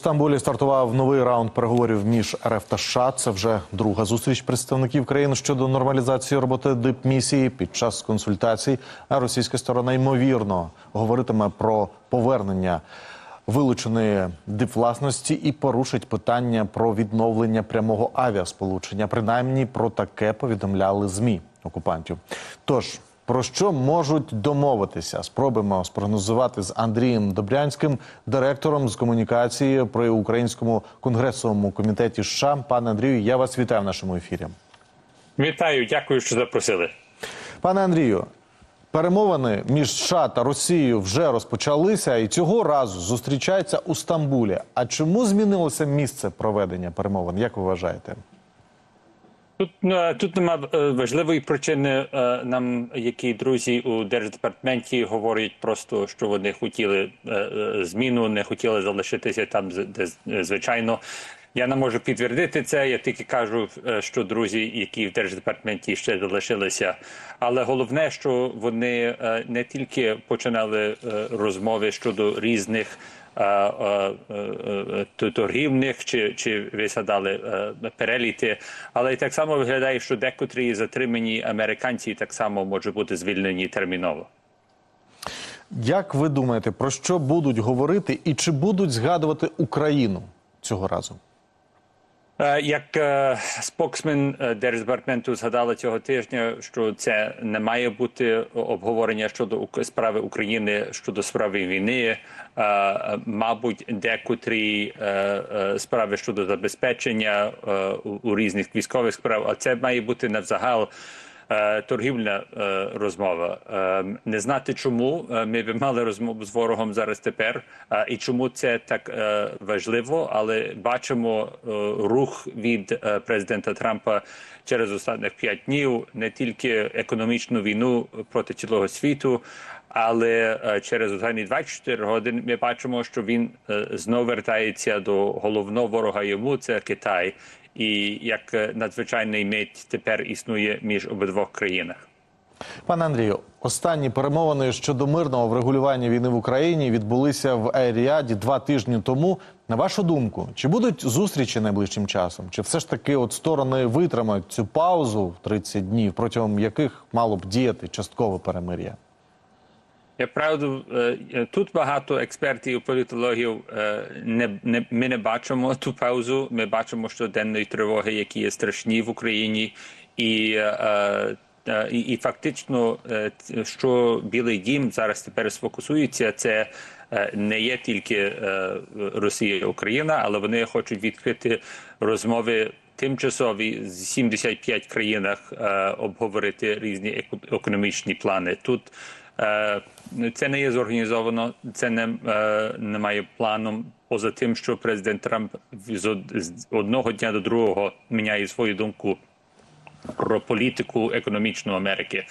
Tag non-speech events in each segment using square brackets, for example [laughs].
В Стамбулі стартував новий раунд переговорів між РФ та США. Це вже друга зустріч представників країн щодо нормалізації роботи дипмісії. Під час консультацій російська сторона ймовірно говоритиме про повернення вилученої дипвласності і порушить питання про відновлення прямого авіасполучення. Принаймні про таке повідомляли змі окупантів. Тож про що можуть домовитися? Спробуємо спрогнозувати з Андрієм Добрянським, директором з комунікації при українському конгресовому комітеті США. Пане Андрію, я вас вітаю в нашому ефірі. Вітаю, дякую, що запросили. Пане Андрію, перемовини між США та Росією вже розпочалися і цього разу зустрічаються у Стамбулі. А чому змінилося місце проведення перемовин? Як ви вважаєте? Тут е, тут нема е, важливої причини. е, Нам які друзі у держдепартаменті говорять просто, що вони хотіли зміну, не хотіли залишитися там, де звичайно. Я не можу підтвердити це. Я тільки кажу, що друзі, які в держдепартаменті ще залишилися. Але головне, що вони не тільки починали розмови щодо різних. Е, е, е, торгівних чи, чи висадали переліти, але так само виглядає, що декотрі затримані американці так само можуть бути звільнені терміново. Як ви думаєте, про що будуть говорити і чи будуть згадувати Україну цього разу? Е, Як е, споксмен держдепартменту Держдепартаменту згадала цього тижня, що це не має бути обговорення щодо справи України щодо справи війни. Е, е, Мабуть, декотрі е, е, справи щодо забезпечення е, у різних військових справ, а це має бути навзагал. Е, Торгівельна е, розмова. Е, Не знати, чому е, ми б мали розмову з ворогом зараз тепер, і чому це так важливо, але бачимо рух від президента Трампа через останніх п'ять днів не тільки економічну війну проти цілого світу. Але через останні 24 години ми бачимо, що він знову вертається до головного ворога йому це Китай, і як е, надзвичайний мить тепер існує між обидвох країнах. Пане Андрію, останні перемовини щодо мирного врегулювання війни в Україні відбулися в Ейріаді два тижні тому. На вашу думку, чи будуть зустрічі найближчим часом? Чи все ж таки от сторони витримають цю паузу в 30 днів, протягом яких мало б діяти часткове перемир'я? Я правду е, е, тут багато експертів, політологів е, не, не ми не бачимо ту паузу. Ми бачимо щоденної тривоги, які є страшні в Україні, і, і, і фактично, що Білий Дім зараз тепер сфокусується, це не є тільки Росія і Україна, але вони хочуть відкрити розмови тимчасові з 75 країнах обговорити різні еко- економічні плани. Тут це не є зорганізовано, це не, е, немає плану. Поза тим, що президент Трамп з одного дня до другого міняє свою думку про політику економічну Америки.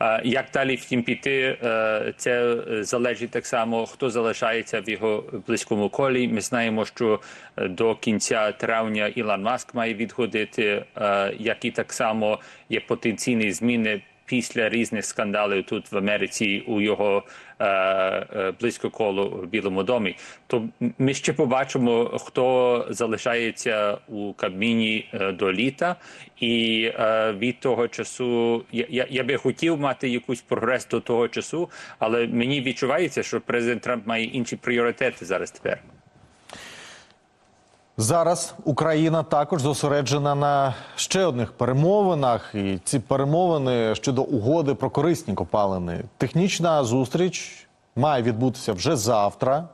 Е, Як далі втім піти, е, це е, залежить так само, хто залишається в його близькому колі. Ми знаємо, що е, до кінця травня Ілон Маск має відходити, е, як і так само є потенційні зміни після різних скандалів тут в Америці у його е, е, близько коло в Білому домі. То ми ще побачимо, хто залишається у Кабміні е, до літа, і від того часу я, я би хотів мати якийсь прогрес до того часу, але мені відчувається, що президент Трамп має інші пріоритети зараз тепер. Зараз Україна також зосереджена на ще одних перемовинах, і ці перемовини щодо угоди про корисні копалини. Технічна зустріч має відбутися вже завтра.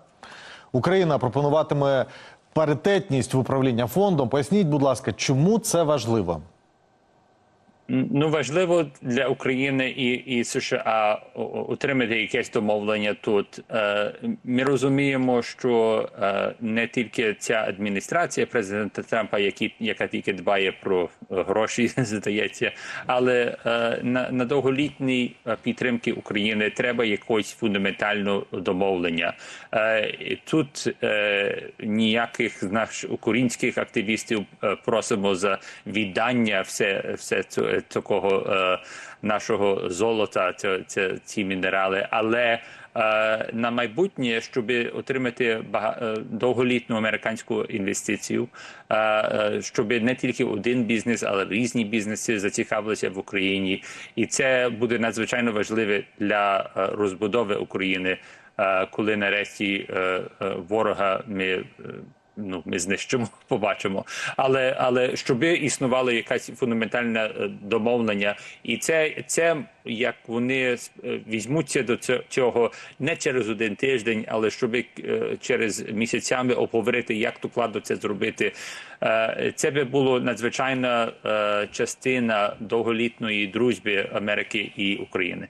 Україна пропонуватиме паритетність в управління фондом. Поясніть, будь ласка, чому це важливо? Ну важливо для України і, і США отримати якесь домовлення тут. Е, Ми розуміємо, що е, не тільки ця адміністрація президента Трампа, які, яка тільки дбає про е, гроші, [laughs] здається, але на, на довголітній підтримки України треба якось фундаментальне домовлення. Тут ніяких наших українських активістів просимо за віддання все, все цього- такого е, нашого золота, ці мінерали, але е, на майбутнє, щоб отримати е, довголітну американську інвестицію, щоб не тільки один бізнес, але різні бізнеси зацікавилися в Україні, і це буде надзвичайно важливе для розбудови України, коли нарешті ворога ми. Ну, ми знищимо, [laughs] побачимо. Але але щоб існувала якась фундаментальна е, домовлення, і це, це як вони е, візьмуться до цього не через один тиждень, але щоб е, через місяцями обговорити, як докладно це зробити. Е, Це би було надзвичайна частина довголітної дружби Америки і України.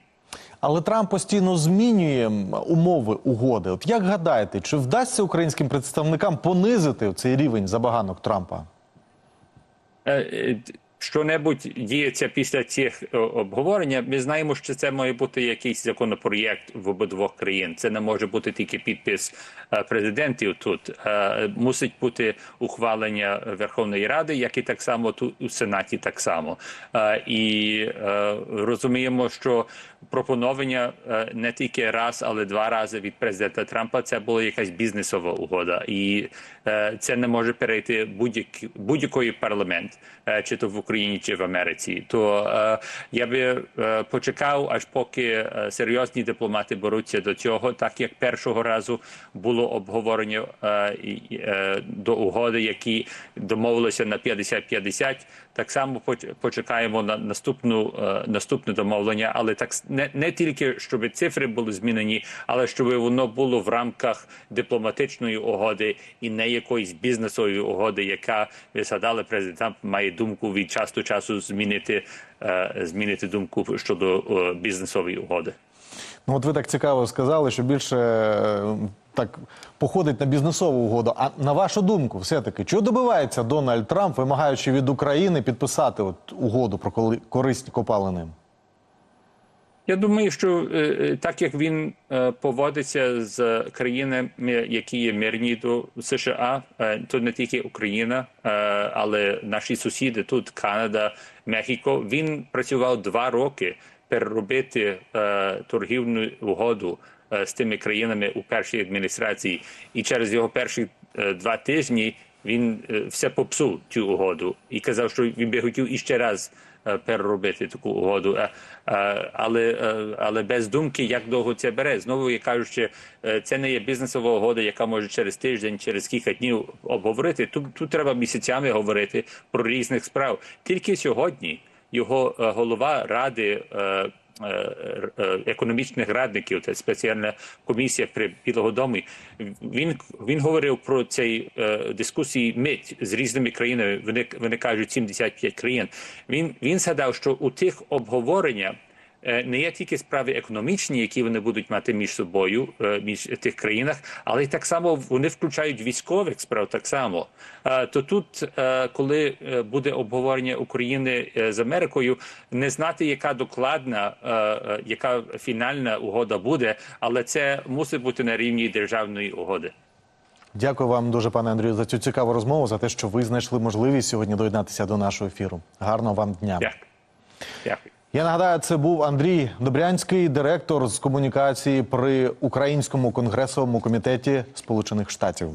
Але Трамп постійно змінює умови угоди. От як гадаєте, чи вдасться українським представникам понизити цей рівень забаганок Трампа? Що-небудь діється після цих е, обговорення. Ми знаємо, що це має бути якийсь законопроєкт в обидвох країн. Це не може бути тільки підпис е, президентів тут. Е, Мусить бути ухвалення Верховної Ради, як і так само тут у Сенаті. Так само і розуміємо, що пропонування не тільки раз, але два рази від президента Трампа це була якась бізнесова угода, і це не може перейти будь-як будь-який парламент, чи то в Україні, чи в Америці. То е, я би е, почекав, аж поки е, серйозні дипломати беруться до цього, так як першого разу було обговорення е, е, до угоди, які домовилися на 50-50. Так само поч- почекаємо на наступну е, наступне домовлення, але так не, не тільки щоб цифри були змінені, але щоб воно було в рамках дипломатичної угоди і не якоїсь бізнесової угоди, яка ви згадали, президент має думку від часу до часу змінити змінити думку щодо бізнесової угоди. Ну, от ви так цікаво сказали, що більше так походить на бізнесову угоду. А на вашу думку, все-таки, чого добивається Дональд Трамп, вимагаючи від України підписати от угоду про корисні копалини? Я думаю, що е, е, так як він е, поводиться з країнами, які є мирні до США, то не тільки Україна, але наші сусіди тут Канада, Мехіко. Він працював два роки переробити торгівну угоду з тими країнами у першій адміністрації, і через його перші два тижні він все попсув цю угоду і казав, що він би хотів іще раз переробити таку угоду. Е, е, Але, е, але без думки, як довго це бере. Знову я кажу, що е, це не є бізнесова угода, яка може через тиждень, через кілька днів обговорити. Тут, тут треба місяцями говорити про різних справ. Тільки сьогодні його е, голова ради. Е, е, е, економічних радників, це спеціальна комісія при Білого дому. Він він говорив про цей дискусії мить з різними країнами. Вони вони кажуть 75 країн. Він він згадав, що у тих обговореннях не є тільки справи економічні, які вони будуть мати між собою е, між тих країнах, але й так само вони включають військових справ. Так само Е, то тут, е, коли е, буде обговорення України е, з Америкою, не знати, яка докладна, е, е, яка фінальна угода буде, але це мусить бути на рівні державної угоди. Дякую вам дуже, пане Андрію, за цю цікаву розмову, за те, що ви знайшли можливість сьогодні доєднатися до нашого ефіру. Гарного вам дня. Дякую. Дякую. Я нагадаю, це був Андрій Добрянський, директор з комунікації при Українському конгресовому комітеті Сполучених Штатів.